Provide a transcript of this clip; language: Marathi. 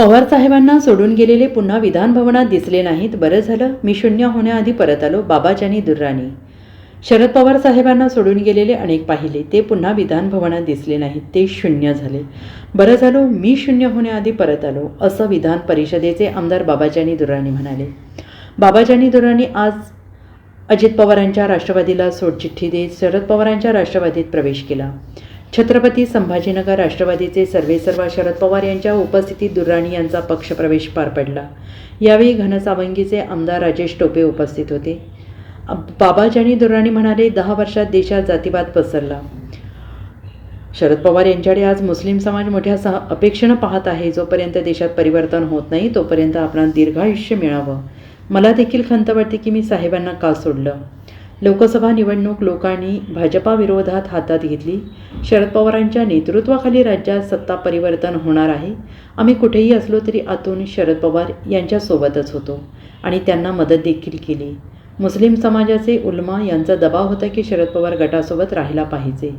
पवार साहेबांना सोडून गेलेले पुन्हा विधानभवनात दिसले नाहीत बरं झालं. मी शून्य होण्याआधी परत आलो बाबाजानी दुर्राणी. शरद पवार साहेबांना सोडून गेलेले अनेक पाहिले ते पुन्हा विधानभवनात दिसले नाहीत ते शून्य झाले. बरं झालो मी शून्य होण्याआधी परत आलो असं विधान परिषदेचे आमदार बाबाजानी दुर्राणी म्हणाले. बाबाजानी दुर्राणी आज अजित पवारांच्या राष्ट्रवादीला सोडचिठ्ठी देत शरद पवारांच्या राष्ट्रवादीत प्रवेश केला. छत्रपती संभाजीनगर राष्ट्रवादीचे सर्वेसर्वा शरद पवार यांच्या उपस्थितीत दुर्राणी यांचा पक्षप्रवेश पार पडला. यावेळी घनसावंगीचे आमदार राजेश टोपे उपस्थित होते. बाबाजानी दुर्राणी म्हणाले दहा वर्षात देशात जातीवाद पसरला. शरद पवार यांच्याकडे आज मुस्लिम समाज मोठ्या सह अपेक्षेनं पाहत आहे. जोपर्यंत देशात परिवर्तन होत नाही तोपर्यंत आपणाला दीर्घायुष्य मिळावं. मला देखील खंत वाटते की मी साहेबांना का सोडलं? लोकसभा निवडणूक लोकांनी भाजपाविरोधात हातात घेतली. शरद पवारांच्या नेतृत्वाखाली राज्यात सत्ता परिवर्तन होणार आहे. आम्ही कुठेही असलो तरी आतून शरद पवार यांच्यासोबतच होतो आणि त्यांना मदत देखील केली. मुस्लिम समाजाचे उलमा यांचा दबाव होता की शरद पवार गटासोबत राहिला पाहिजे.